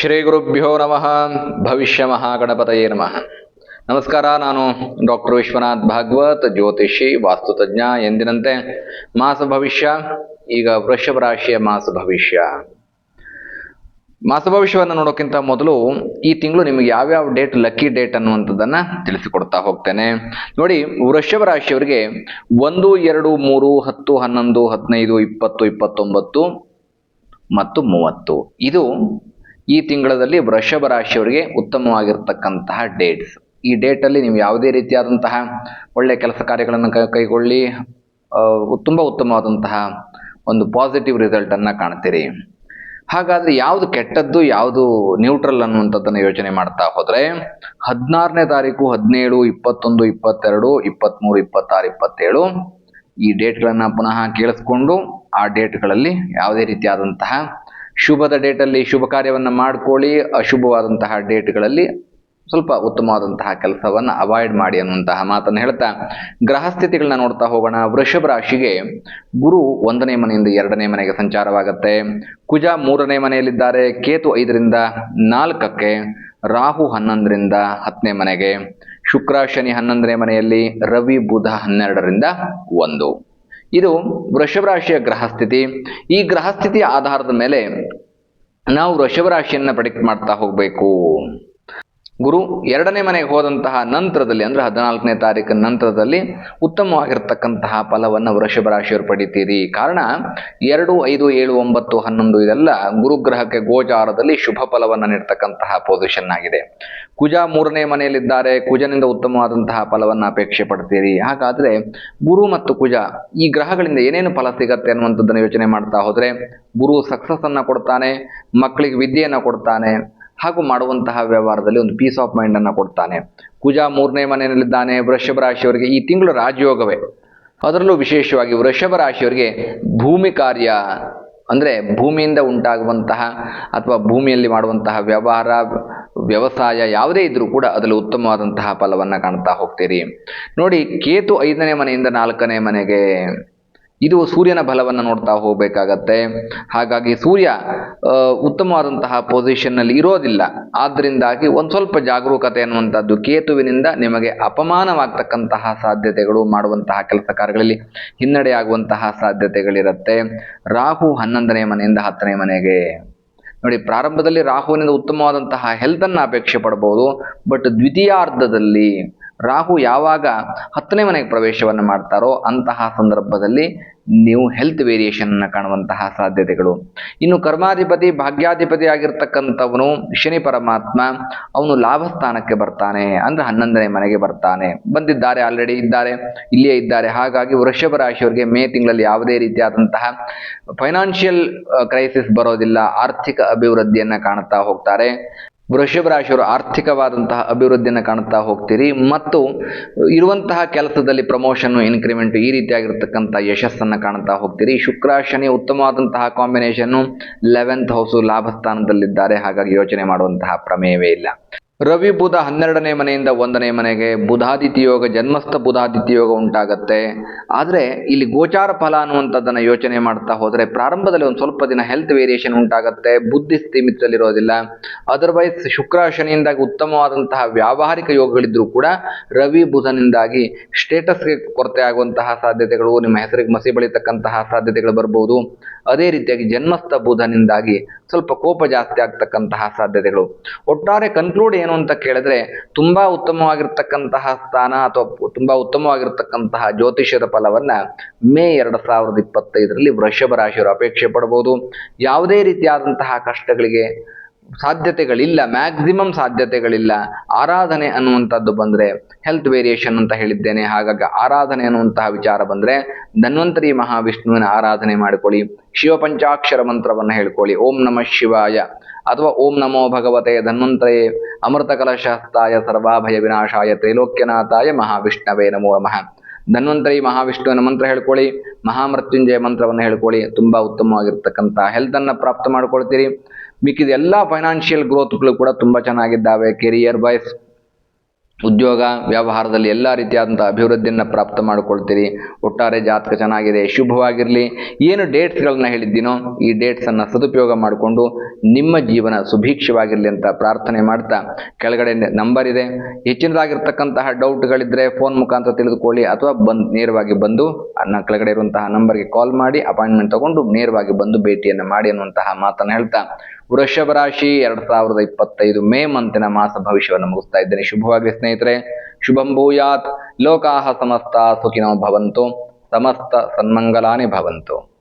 ಶ್ರೀ ಗುರುಭ್ಯೋ ನಮಃ. ಭವಿಷ್ಯ ಮಹಾಗಣಪತಯೇ ನಮಃ. ನಮಸ್ಕಾರ, ನಾನು ಡಾಕ್ಟರ್ ವಿಶ್ವನಾಥ್ ಭಾಗವತ್, ಜ್ಯೋತಿಷಿ ವಾಸ್ತುತಜ್ಞ ಎಂದಿನಂತೆ ಮಾಸ ಭವಿಷ್ಯ, ಈಗ ವೃಷಭ ರಾಶಿಯ ಮಾಸ ಭವಿಷ್ಯ. ಮಾಸ ಭವಿಷ್ಯವನ್ನು ನೋಡೋಕ್ಕಿಂತ ಮೊದಲು ಈ ತಿಂಗಳು ನಿಮಗೆ ಯಾವ್ಯಾವ ಡೇಟ್, ಲಕ್ಕಿ ಡೇಟ್ ಅನ್ನುವಂಥದ್ದನ್ನ ತಿಳಿಸಿಕೊಡ್ತಾ ಹೋಗ್ತೇನೆ. ನೋಡಿ, ವೃಷಭ ರಾಶಿಯವರಿಗೆ ಒಂದು, ಎರಡು, ಮೂರು, ಹತ್ತು, ಹನ್ನೊಂದು, ಹದಿನೈದು, ಇಪ್ಪತ್ತು, ಇಪ್ಪತ್ತೊಂಬತ್ತು ಮತ್ತು ಮೂವತ್ತು. ಇದು ಈ ತಿಂಗಳಲ್ಲಿ ವೃಷಭ ರಾಶಿಯವರಿಗೆ ಉತ್ತಮವಾಗಿರ್ತಕ್ಕಂತಹ ಡೇಟ್ಸ್ ಈ ಡೇಟಲ್ಲಿ ನೀವು ಯಾವುದೇ ರೀತಿಯಾದಂತಹ ಒಳ್ಳೆಯ ಕೆಲಸ ಕಾರ್ಯಗಳನ್ನು ಕೈಗೊಳ್ಳಿ ತುಂಬ ಉತ್ತಮವಾದಂತಹ ಒಂದು ಪಾಸಿಟಿವ್ ರಿಸಲ್ಟನ್ನು ಕಾಣ್ತೀರಿ. ಹಾಗಾದ್ರೆ ಯಾವುದು ಕೆಟ್ಟದ್ದು, ಯಾವುದು ನ್ಯೂಟ್ರಲ್ ಅನ್ನುವಂಥದ್ದನ್ನು ಯೋಚನೆ ಮಾಡ್ತಾ ಹೋದರೆ, ಹದಿನಾರನೇ ತಾರೀಕು, ಹದಿನೇಳು, ಇಪ್ಪತ್ತೊಂದು, ಇಪ್ಪತ್ತೆರಡು ಇಪ್ಪತ್ತ್ಮೂರು ಇಪ್ಪತ್ತಾರು, ಇಪ್ಪತ್ತೇಳು ಈ ಡೇಟ್ಗಳನ್ನು ಪುನಃ ಕೇಳಿಸ್ಕೊಂಡು ಆ ಡೇಟ್ಗಳಲ್ಲಿ ಯಾವುದೇ ರೀತಿಯಾದಂತಹ ಶುಭದ ಡೇಟಲ್ಲಿ ಶುಭ ಕಾರ್ಯವನ್ನು ಮಾಡ್ಕೊಳ್ಳಿ. ಅಶುಭವಾದಂತಹ ಡೇಟ್ಗಳಲ್ಲಿ ಸ್ವಲ್ಪ ಉತ್ತಮವಾದಂತಹ ಕೆಲಸವನ್ನು ಅವಾಯ್ಡ್ ಮಾಡಿ ಅನ್ನುವಂತಹ ಮಾತನ್ನು ಹೇಳ್ತಾ. ಗ್ರಹ ಸ್ಥಿತಿಗಳನ್ನ ನೋಡ್ತಾ ಹೋಗೋಣ. ವೃಷಭ ರಾಶಿಗೆ ಗುರು ಒಂದನೇ ಮನೆಯಿಂದ ಎರಡನೇ ಮನೆಗೆ ಸಂಚಾರವಾಗುತ್ತೆ. ಕುಜ ಮೂರನೇ ಮನೆಯಲ್ಲಿದ್ದಾರೆ. ಕೇತು ಐದರಿಂದ ನಾಲ್ಕಕ್ಕೆ, ರಾಹು ಹನ್ನೊಂದರಿಂದ ಹತ್ತನೇ ಮನೆಗೆ. ಶುಕ್ರ ಶನಿ ಹನ್ನೊಂದನೇ ಮನೆಯಲ್ಲಿ, ರವಿ ಬುಧ ಹನ್ನೆರಡರಿಂದ ಒಂದು. ಇದು ವೃಷಭ ರಾಶಿಯ ಗ್ರಹಸ್ಥಿತಿ. ಈ ಗ್ರಹಸ್ಥಿತಿಯ ಆಧಾರದ ಮೇಲೆ ನಾವು ವೃಷಭ ರಾಶಿಯನ್ನು ಪ್ರಡಿಕ್ಟ್ ಮಾಡ್ತಾ ಹೋಗಬೇಕು. ಗುರು ಎರಡನೇ ಮನೆಗೆ ಹೋದಂತಹ ನಂತರದಲ್ಲಿ, ಅಂದ್ರೆ ಹದಿನಾಲ್ಕನೇ ತಾರೀಕಿನ ನಂತರದಲ್ಲಿ ಉತ್ತಮವಾಗಿರ್ತಕ್ಕಂತಹ ಫಲವನ್ನು ವೃಷಭ ರಾಶಿಯವರು ಪಡಿತೀರಿ. ಕಾರಣ ಎರಡು, ಐದು, ಏಳು, ಒಂಬತ್ತು, ಹನ್ನೊಂದು ಇದೆಲ್ಲ ಗುರುಗ್ರಹಕ್ಕೆ ಗೋಚಾರದಲ್ಲಿ ಶುಭ ಫಲವನ್ನು ನೀಡ್ತಕ್ಕಂತಹ ಪೊಸಿಷನ್ ಆಗಿದೆ. ಕುಜ ಮೂರನೇ ಮನೆಯಲ್ಲಿದ್ದಾರೆ, ಕುಜನಿಂದ ಉತ್ತಮವಾದಂತಹ ಫಲವನ್ನು ಅಪೇಕ್ಷೆ ಪಡ್ತೀರಿ. ಹಾಗಾದರೆ ಗುರು ಮತ್ತು ಕುಜ ಈ ಗ್ರಹಗಳಿಂದ ಏನೇನು ಫಲ ಸಿಗತ್ತೆ ಅನ್ನುವಂಥದ್ದನ್ನು ಯೋಚನೆ ಮಾಡ್ತಾ ಹೋದರೆ ಗುರು ಸಕ್ಸಸ್ ಅನ್ನು ಕೊಡ್ತಾನೆ, ಮಕ್ಕಳಿಗೆ ವಿದ್ಯೆಯನ್ನು ಕೊಡ್ತಾನೆ ಹಾಗೂ ಮಾಡುವಂತಹ ವ್ಯವಹಾರದಲ್ಲಿ ಒಂದು ಪೀಸ್ ಆಫ್ ಮೈಂಡ್ ಅನ್ನು ಕೊಡ್ತಾನೆ. ಕುಜ ಮೂರನೇ ಮನೆಯಲ್ಲಿದ್ದಾನೆ, ವೃಷಭ ರಾಶಿಯವರಿಗೆ ಈ ತಿಂಗಳು ರಾಜಯೋಗವೇ. ಅದರಲ್ಲೂ ವಿಶೇಷವಾಗಿ ವೃಷಭ ರಾಶಿಯವರಿಗೆ ಭೂಮಿ ಕಾರ್ಯ, ಅಂದರೆ ಭೂಮಿಯಿಂದ ಉಂಟಾಗುವಂತಹ ಅಥವಾ ಭೂಮಿಯಲ್ಲಿ ಮಾಡುವಂತಹ ವ್ಯವಹಾರ, ವ್ಯವಸಾಯ ಯಾವುದೇ ಇದ್ದರೂ ಕೂಡ ಅದರಲ್ಲಿ ಉತ್ತಮವಾದಂತಹ ಫಲವನ್ನು ಕಾಣ್ತಾ ಹೋಗ್ತೀರಿ. ನೋಡಿ, ಕೇತು ಐದನೇ ಮನೆಯಿಂದ ನಾಲ್ಕನೇ ಮನೆಗೆ ಇದು ಸೂರ್ಯನ ಬಲವನ್ನು ನೋಡ್ತಾ ಹೋಗಬೇಕಾಗತ್ತೆ. ಹಾಗಾಗಿ ಸೂರ್ಯ ಉತ್ತಮವಾದಂತಹ ಪೊಸಿಷನ್ನಲ್ಲಿ ಇರೋದಿಲ್ಲ. ಆದ್ದರಿಂದಾಗಿ ಒಂದು ಸ್ವಲ್ಪ ಜಾಗರೂಕತೆ ಅನ್ನುವಂಥದ್ದು ಕೇತುವಿನಿಂದ ನಿಮಗೆ ಅಪಮಾನವಾಗ್ತಕ್ಕಂತಹ ಸಾಧ್ಯತೆಗಳು ಮಾಡುವಂತಹ ಕೆಲಸ ಕಾರ್ಯಗಳಲ್ಲಿ ಹಿನ್ನಡೆಯಾಗುವಂತಹ ಸಾಧ್ಯತೆಗಳಿರುತ್ತೆ. ರಾಹು ಹನ್ನೊಂದನೇ ಮನೆಯಿಂದ ಹತ್ತನೇ ಮನೆಗೆ. ನೋಡಿ, ಪ್ರಾರಂಭದಲ್ಲಿ ರಾಹುವಿನಿಂದ ಉತ್ತಮವಾದಂತಹ ಹೆಲ್ತನ್ನು ಅಪೇಕ್ಷೆ ಪಡ್ಬೋದು ಬಟ್ ದ್ವಿತೀಯಾರ್ಧದಲ್ಲಿ ರಾಹು ಯಾವಾಗ ಹತ್ತನೇ ಮನೆಗೆ ಪ್ರವೇಶವನ್ನು ಮಾಡ್ತಾರೋ ಅಂತಹ ಸಂದರ್ಭದಲ್ಲಿ ನೀವು ಹೆಲ್ತ್ ವೇರಿಯೇಷನ್ ಅನ್ನು ಕಾಣುವಂತಹ ಸಾಧ್ಯತೆಗಳು. ಇನ್ನು ಕರ್ಮಾಧಿಪತಿ, ಭಾಗ್ಯಾಧಿಪತಿ ಆಗಿರ್ತಕ್ಕಂಥವನು ಶನಿ ಪರಮಾತ್ಮ, ಅವನು ಲಾಭ ಸ್ಥಾನಕ್ಕೆ ಬರ್ತಾನೆ, ಅಂದ್ರೆ ಹನ್ನೊಂದನೇ ಮನೆಗೆ ಬರ್ತಾನೆ. ಬಂದಿದ್ದಾರೆ ಆಲ್ರೆಡಿ ಇದ್ದಾರೆ, ಇಲ್ಲಿಯೇ ಇದ್ದಾರೆ. ಹಾಗಾಗಿ ವೃಷಭ ರಾಶಿಯವರಿಗೆ ಮೇ ತಿಂಗಳಲ್ಲಿ ಯಾವುದೇ ರೀತಿಯಾದಂತಹ ಫೈನಾನ್ಷಿಯಲ್ ಕ್ರೈಸಿಸ್ ಬರೋದಿಲ್ಲ, ಆರ್ಥಿಕ ಅಭಿವೃದ್ಧಿಯನ್ನ ಕಾಣುತ್ತಾ ಹೋಗ್ತಾರೆ. ವೃಷಭ ರಾಶಿಯವರು ಆರ್ಥಿಕವಾದಂತಹ ಅಭಿವೃದ್ಧಿಯನ್ನು ಕಾಣುತ್ತಾ ಹೋಗ್ತೀರಿ. ಮತ್ತು ಇರುವಂತಹ ಕೆಲಸದಲ್ಲಿ ಪ್ರಮೋಷನ್ ಇನ್ಕ್ರಿಮೆಂಟ್ ಈ ರೀತಿಯಾಗಿರ್ತಕ್ಕಂಥ ಯಶಸ್ಸನ್ನು ಕಾಣ್ತಾ ಹೋಗ್ತೀರಿ. ಶುಕ್ರ, ಶನಿ ಉತ್ತಮವಾದಂತಹ ಕಾಂಬಿನೇಷನ್ನು ಲೆವೆಂತ್ ಹೌಸು ಲಾಭಸ್ಥಾನದಲ್ಲಿದ್ದಾರೆ. ಹಾಗಾಗಿ ಯೋಚನೆ ಮಾಡುವಂತಹ ಪ್ರಮೇಯವೇ ಇಲ್ಲ. ರವಿ ಬುಧ ಹನ್ನೆರಡನೇ ಮನೆಯಿಂದ ಒಂದನೇ ಮನೆಗೆ ಬುಧಾದಿತಿ ಯೋಗ, ಜನ್ಮಸ್ಥ ಬುಧಾದಿತಿ ಯೋಗ ಉಂಟಾಗತ್ತೆ. ಆದರೆ ಇಲ್ಲಿ ಗೋಚಾರ ಫಲ ಅನ್ನುವಂಥದ್ದನ್ನು ಯೋಚನೆ ಮಾಡ್ತಾ ಹೋದರೆ ಪ್ರಾರಂಭದಲ್ಲಿ ಒಂದು ಸ್ವಲ್ಪ ದಿನ ಹೆಲ್ತ್ ವೇರಿಯೇಷನ್ ಉಂಟಾಗತ್ತೆ ಬುದ್ಧಿ ಸ್ಥಿಮಿತದಲ್ಲಿರೋದಿಲ್ಲ ಅದರ್ವೈಸ್ ಶುಕ್ರ, ಶನಿಯಿಂದಾಗಿ ಉತ್ತಮವಾದಂತಹ ವ್ಯಾವಹಾರಿಕ ಯೋಗಗಳಿದ್ರೂ ಕೂಡ ರವಿ ಬುಧನಿಂದಾಗಿ ಸ್ಟೇಟಸ್ಗೆ ಕೊರತೆ ಆಗುವಂತಹ ಸಾಧ್ಯತೆಗಳು, ನಿಮ್ಮ ಹೆಸರಿಗೆ ಮಸಿ ಬಳಿತಕ್ಕಂತಹ ಸಾಧ್ಯತೆಗಳು ಬರ್ಬೋದು. ಅದೇ ರೀತಿಯಾಗಿ ಜನ್ಮಸ್ಥ ಬುಧನಿಂದಾಗಿ ಸ್ವಲ್ಪ ಕೋಪ ಜಾಸ್ತಿ ಆಗ್ತಕ್ಕಂತಹ ಸಾಧ್ಯತೆಗಳು. ಒಟ್ಟಾರೆ ಕನ್ಕ್ಲೂಡ್ ಏನು ಅಂತ ಕೇಳಿದ್ರೆ, ತುಂಬಾ ಉತ್ತಮವಾಗಿರ್ತಕ್ಕಂತಹ ಸ್ಥಾನ ಅಥವಾ ತುಂಬಾ ಉತ್ತಮವಾಗಿರ್ತಕ್ಕಂತಹ ಜ್ಯೋತಿಷ್ಯದ ಫಲವನ್ನ ಮೇ ಎರಡು ಸಾವಿರದ ಇಪ್ಪತ್ತೈದರಲ್ಲಿ ವೃಷಭ ರಾಶಿಯವರು ಅಪೇಕ್ಷೆ ಪಡಬಹುದು ಯಾವುದೇ ರೀತಿಯಾದಂತಹ ಕಷ್ಟಗಳಿಗೆ ಸಾಧ್ಯತೆಗಳಿಲ್ಲ ಮ್ಯಾಕ್ಸಿಮಮ್ ಸಾಧ್ಯತೆಗಳಿಲ್ಲ. ಆರಾಧನೆ ಅನ್ನುವಂಥದ್ದು ಬಂದರೆ ಹೆಲ್ತ್ ವೇರಿಯೇಷನ್ ಅಂತ ಹೇಳಿದ್ದೇನೆ. ಹಾಗಾಗಿ ಆರಾಧನೆ ಅನ್ನುವಂತಹ ವಿಚಾರ ಬಂದರೆ ಧನ್ವಂತರಿ ಮಹಾವಿಷ್ಣುವಿನ ಆರಾಧನೆ ಮಾಡಿಕೊಳ್ಳಿ. ಶಿವಪಂಚಾಕ್ಷರ ಮಂತ್ರವನ್ನು ಹೇಳ್ಕೊಳ್ಳಿ. ಓಂ ನಮಃ ಶಿವಾಯ. ಅಥವಾ ಓಂ ನಮೋ ಭಗವತೆ ಧನ್ವಂತರೇ. ಅಮೃತ ಕಲಶಾಸ್ತಾಯ ಸರ್ವಾಭಯ ವಿನಾಶಾಯ ತ್ರೈಲೋಕ್ಯನಾಥಾಯ ಮಹಾವಿಷ್ಣವೇ ನಮೋ ನಮಃ. ಧನ್ವಂತರಿ ಮಹಾವಿಷ್ಣುವಿನ ಮಂತ್ರ ಹೇಳ್ಕೊಳ್ಳಿ. ಮಹಾಮೃತ್ಯುಂಜಯ ಮಂತ್ರವನ್ನು ಹೇಳ್ಕೊಳ್ಳಿ. ತುಂಬಾ ಉತ್ತಮವಾಗಿರ್ತಕ್ಕಂಥ ಹೆಲ್ತನ್ನು ಪ್ರಾಪ್ತ ಮಾಡ್ಕೊಳ್ತೀರಿ. ಮಿಕ್ಕಿದ ಎಲ್ಲ ಫೈನಾನ್ಷಿಯಲ್ ಗ್ರೋತ್ಗಳು ಕೂಡ ತುಂಬ ಚೆನ್ನಾಗಿದ್ದಾವೆ. ಕೆರಿಯರ್ ವೈಸ್ ಉದ್ಯೋಗ, ವ್ಯವಹಾರದಲ್ಲಿ ಎಲ್ಲ ರೀತಿಯಾದಂಥ ಅಭಿವೃದ್ಧಿಯನ್ನು ಪ್ರಾಪ್ತ ಮಾಡಿಕೊಳ್ತೀರಿ. ಒಟ್ಟಾರೆ ಜಾತಕ ಚೆನ್ನಾಗಿದೆ, ಶುಭವಾಗಿರಲಿ. ಏನು ಡೇಟ್ಸ್ಗಳನ್ನ ಹೇಳಿದ್ದೀನೋ, ಈ ಡೇಟ್ಸನ್ನು ಸದುಪಯೋಗ ಮಾಡಿಕೊಂಡು ನಿಮ್ಮ ಜೀವನ ಸುಭೀಕ್ಷವಾಗಿರಲಿ ಅಂತ ಪ್ರಾರ್ಥನೆ ಮಾಡ್ತಾ ಕೆಳಗಡೆ ನಂಬರ್ ಇದೆ. ಹೆಚ್ಚಿನದಾಗಿರ್ತಕ್ಕಂತಹ ಡೌಟ್ಗಳಿದ್ದರೆ ಫೋನ್ ಮುಖಾಂತರ ತಿಳಿದುಕೊಳ್ಳಿ ಅಥವಾ ಬಂದು, ನೇರವಾಗಿ ಬಂದು ನನ್ನ ಕೆಳಗಡೆ ಇರುವಂತಹ ನಂಬರ್ಗೆ ಕಾಲ್ ಮಾಡಿ ಅಪಾಯಿಂಟ್ಮೆಂಟ್ ತಗೊಂಡು ನೇರವಾಗಿ ಬಂದು ಭೇಟಿಯನ್ನು ಮಾಡಿ ಅನ್ನುವಂತಹ ಮಾತನ್ನು ಹೇಳ್ತಾ ವೃಷಭ ರಾಶಿ ಎರಡ್ ಸಾವಿರದ ಇಪ್ಪತ್ತೈದು ಮೇ ಮಂತಿನ ಮಾಸ ಭವಿಷ್ಯವನ್ನು ಮುಗಿಸ್ತಾ ಇದ್ದೇನೆ. ಶುಭವಾಗಿ ಸ್ನೇಹಿತರೆ. ಶುಭಂ ಭೂಯಾತ್. ಲೋಕಾಹ ಸಮಸ್ತ ಸುಖಿನೋ ಭವಂತು. ಸಮಸ್ತ ಸನ್ಮಂಗಲಾನಿ ಭವಂತು.